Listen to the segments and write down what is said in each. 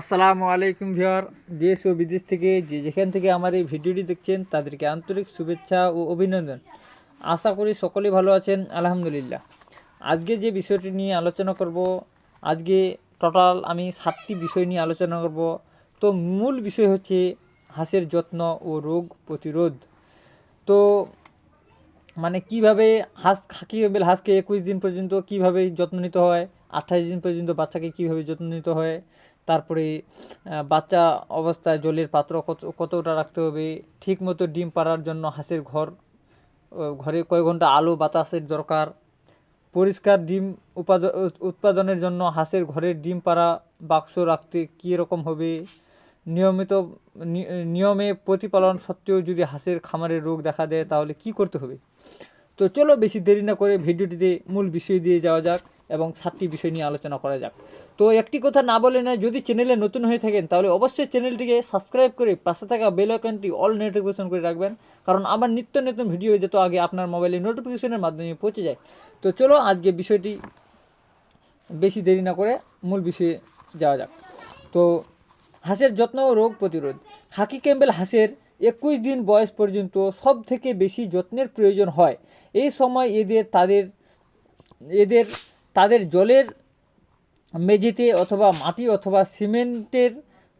আসসালামু আলাইকুম ভিওর দেশ ও বিদেশ থেকে যে যেখান থেকে আমার এই ভিডিওটি দেখছেন, তাদেরকে আন্তরিক শুভেচ্ছা ও অভিনন্দন। আশা করি সকলেই ভালো আছেন, আলহামদুলিল্লাহ। আজকে যে বিষয়টি নিয়ে আলোচনা করব, আজকে টোটাল আমি সাতটি বিষয় নিয়ে আলোচনা করব। তো মূল বিষয় হচ্ছে হাঁসের যত্ন ও রোগ প্রতিরোধ। তো মানে কীভাবে হাঁস খাকি বেল হাঁসকে একুশ দিন পর্যন্ত কীভাবে যত্ন নিতে হয় আঠাশ দিন পর্যন্ত বাচ্চাকে কীভাবে যত্ন নিতে হয় তারপরে বাচ্চা অবস্থায় জলের পাত্র কত, কতটা রাখতে হবে? ঠিক মতো ডিম পাড়ার জন্য হাঁসের ঘর ঘরে কয় ঘণ্টা আলো, বাতাসের দরকার? পরিষ্কার ডিম উৎপাদনের জন্য হাঁসের ঘরের ডিম পাড়া বাক্স রাখতে কী রকম হবে? নিয়মিত নিয়মে প্রতিপালন সত্ত্বেও যদি হাঁসের খামারে রোগ দেখা দেয়, তাহলে কি করতে হবে? তো চলো বেশি দেরি না করে ভিডিওটিতে মূল বিষয় দিয়ে যাওয়া যাক। এবং সাতটি বিষয় নিয়ে আলোচনা করা যাক। তো একটি কথা না বলে না যদি চ্যানেলে নতুন হয়ে থাকেন, তাহলে অবশ্যই চ্যানেলটিকে সাবস্ক্রাইব করে পাশে থাকা বেল আইকনটি অল নোটিফিকেশন করে রাখবেন। কারণ আমার নিত্য নতুন ভিডিও যত আগে আপনার মোবাইলে নোটিফিকেশনের মাধ্যমে পৌঁছে যায়। তো চলো আজকে বিষয়টি বেশি দেরি না করে মূল বিষয়ে যাওয়া যাক। তো হাঁসের যত্ন ও রোগ প্রতিরোধ। হাকি ক্যাম্বেল হাঁসের একুশ দিন বয়স পর্যন্ত সব থেকে বেশি যত্নের প্রয়োজন হয়। এই সময় এদের তাদের, এদের তাদের জলের মেঝেতে অথবা মাটি অথবা সিমেন্টের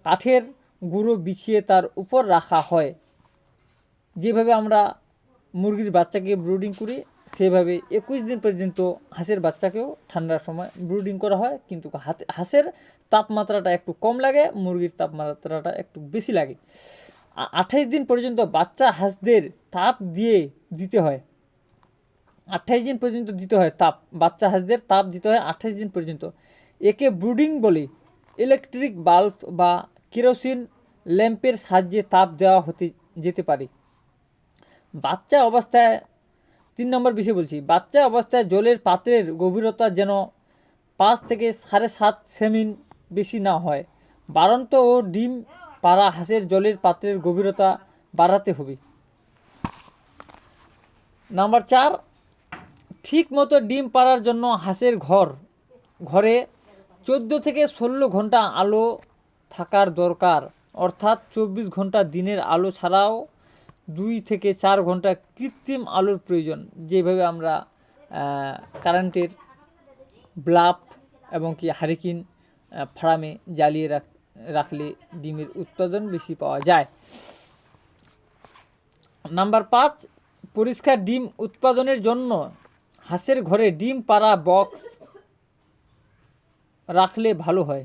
কাঠের গুঁড়ো বিছিয়ে তার উপর রাখা হয়। যেভাবে আমরা মুরগির বাচ্চাকে ব্রুডিং করি, সেভাবে একুশ দিন পর্যন্ত হাঁসের বাচ্চাকেও ঠান্ডার সময় ব্রুডিং করা হয়। কিন্তু হাঁসের তাপমাত্রাটা একটু কম লাগে, মুরগির তাপমাত্রাটা একটু বেশি লাগে। আঠাইশ দিন পর্যন্ত বাচ্চা হাঁসদের তাপ দিয়ে দিতে হয়। আঠাইশ দিন পর্যন্ত দিতে হয় তাপ, বাচ্চা হাঁসদের তাপ দিতে হয় আঠাইশ দিন পর্যন্ত। একে ব্রুডিং বলে। ইলেকট্রিক বাল্ব বা কেরোসিন ল্যাম্পের সাহায্যে তাপ দেওয়া হতে যেতে পারে। বাচ্চা অবস্থায়, তিন নম্বর বিষয় বলছি, বাচ্চা অবস্থায় জলের পাত্রের গভীরতা যেন পাঁচ থেকে সাড়ে সাত সেমিন বেশি না হয়। বাড়ন্ত ও ডিম পাড়া হাঁসের জলের পাত্রের গভীরতা বাড়াতে হবে। নাম্বার চার ঠিক মতো ডিম পাড়ার জন্য হাঁসের ঘর। ঘরে চোদ্দ থেকে ষোলো ঘণ্টা আলো থাকার দরকার। অর্থাৎ চব্বিশ ঘণ্টা দিনের আলো ছাড়াও দুই থেকে চার ঘণ্টা কৃত্রিম আলোর প্রয়োজন। যেভাবে আমরা কারেন্টের ব্লাফ এবং কি হারিকিন ফার্মে জ্বালিয়ে রাখ, রাখলে ডিমের উৎপাদন বেশি পাওয়া যায়। নাম্বার পাঁচ, পরিষ্কার ডিম উৎপাদনের জন্য হাঁসের ঘরে ডিম পাড়া বক্স রাখলে ভালো হয়।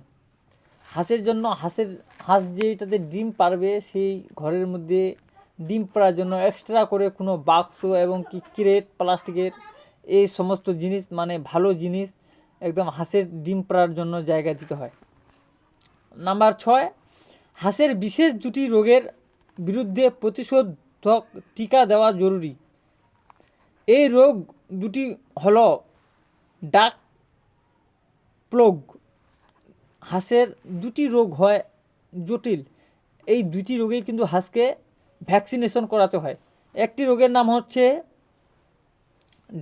হাঁসের জন্য হাঁসের, হাঁস যেটাতে ডিম পারবে সেই ঘরের মধ্যে ডিম পাড়ার জন্য এক্সট্রা করে কোনো বাক্স এবং কি ক্রেট প্লাস্টিকের এই সমস্ত জিনিস মানে ভালো জিনিস একদম হাঁসের ডিম পাড়ার জন্য জায়গা দিতে হয়। নাম্বার ছয়, হাঁসের বিশেষ দুটি রোগের বিরুদ্ধে প্রতিষেধক টিকা দেওয়া জরুরি। এই রোগ দুটি হলো ডাক প্লোগ হাঁসের দুটি রোগ হয় জটিল। এই দুটি রোগে কিন্তু হাঁসকে ভ্যাকসিনেশন করাতে হয়। একটি রোগের নাম হচ্ছে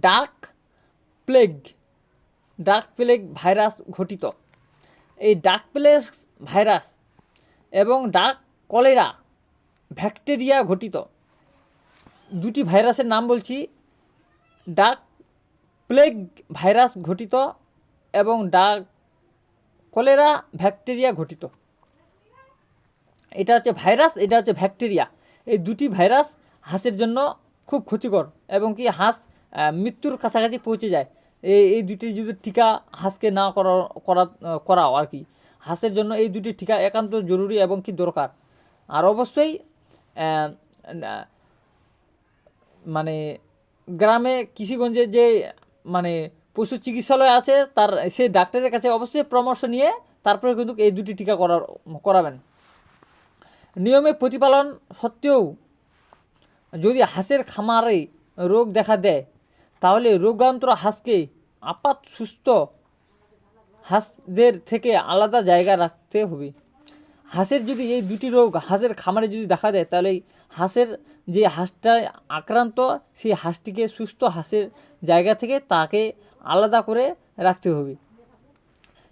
ডাক প্লেগ। ডাক প্লেগ ভাইরাস ঘটিত। এই ডাক প্লেগ ভাইরাস এবং ডাক কলেরা ব্যাকটেরিয়া ঘটিত। দুটি ভাইরাসের নাম বলছি ডাক প্লেগ ভাইরাস ঘটিত এবং ডাক কলেরা ব্যাকটেরিয়া ঘটিত। এটা হচ্ছে ভাইরাস, এটা হচ্ছে ব্যাকটেরিয়া। এই দুটি ভাইরাস হাঁসের জন্য খুব ক্ষতিকর এবং কি হাঁস মৃত্যুর কাছাকাছি পৌঁছে যায়। এই এই দুটি যদি টিকা হাঁসকে না করা করা, করাও আর কি। হাঁসের জন্য এই দুটি টিকা একান্ত জরুরি এবং কি দরকার। আর অবশ্যই মানে গ্রামে কৃষিগঞ্জে যে মানে পশু চিকিৎসালয় আছে, তার, সেই ডাক্তারের কাছে অবশ্যই পরামর্শ নিয়ে তারপরে কিন্তু এই দুটি টিকা করার, করাবেন। নিয়মে প্রতিপালন সত্ত্বেও যদি হাঁসের খামারে রোগ দেখা দেয়, তাহলে রোগান্তর হাঁসকে আপাত সুস্থ হাঁসদের থেকে আলাদা জায়গা রাখতে হবে। হাঁসের যদি এই দুটি রোগ হাঁসের খামারে যদি দেখা দেয়, তাহলে হাঁসের যে হাঁসটায় আক্রান্ত, সেই হাঁসটিকে সুস্থ হাঁসের জায়গা থেকে তাকে আলাদা করে রাখতে হবে।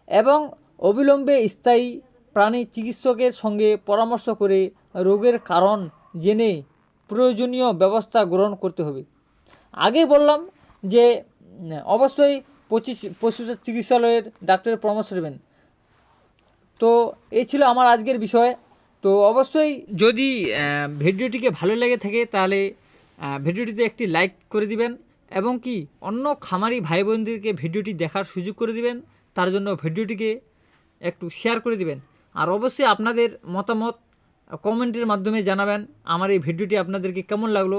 এবং অবিলম্বে স্থায়ী প্রাণী চিকিৎসকের সঙ্গে পরামর্শ করে রোগের কারণ জেনে প্রয়োজনীয় ব্যবস্থা গ্রহণ করতে হবে। আগে বললাম যে অবশ্যই পঁচিশ পশু চিকিৎসালয়ের ডাক্তারের পরামর্শ নেবেন। তো এই ছিল আমার আজকের বিষয়। তো অবশ্যই যদি ভিডিওটিকে ভালো লেগে থাকে তাহলে ভিডিওটিতে একটি লাইক করে দিবেন এবং কি অন্য খামারি ভাই বোনদেরকে ভিডিওটি দেখার সুযোগ করে দিবেন, তার জন্য ভিডিওটিকে একটু শেয়ার করে দিবেন। আর অবশ্যই আপনাদের মতামত কমেন্টের মাধ্যমে জানাবেন, আমার এই ভিডিওটি আপনাদেরকে কেমন লাগল?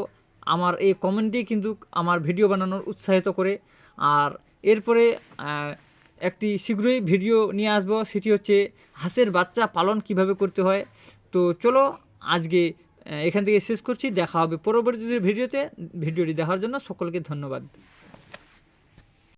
আমার এই কমেন্টই কিন্তু আমার ভিডিও বানানোর উৎসাহিত করে। আর এরপরে একটি শীঘ্রই ভিডিও নিয়ে আসব। সেটি হচ্ছে হাঁসের বাচ্চা পালন কীভাবে করতে হয়। তো চলো আজকে এখান থেকে শেষ করছি। দেখা হবে পরবর্তী ভিডিওতে। ভিডিওটি দেখার জন্য সকলকে ধন্যবাদ।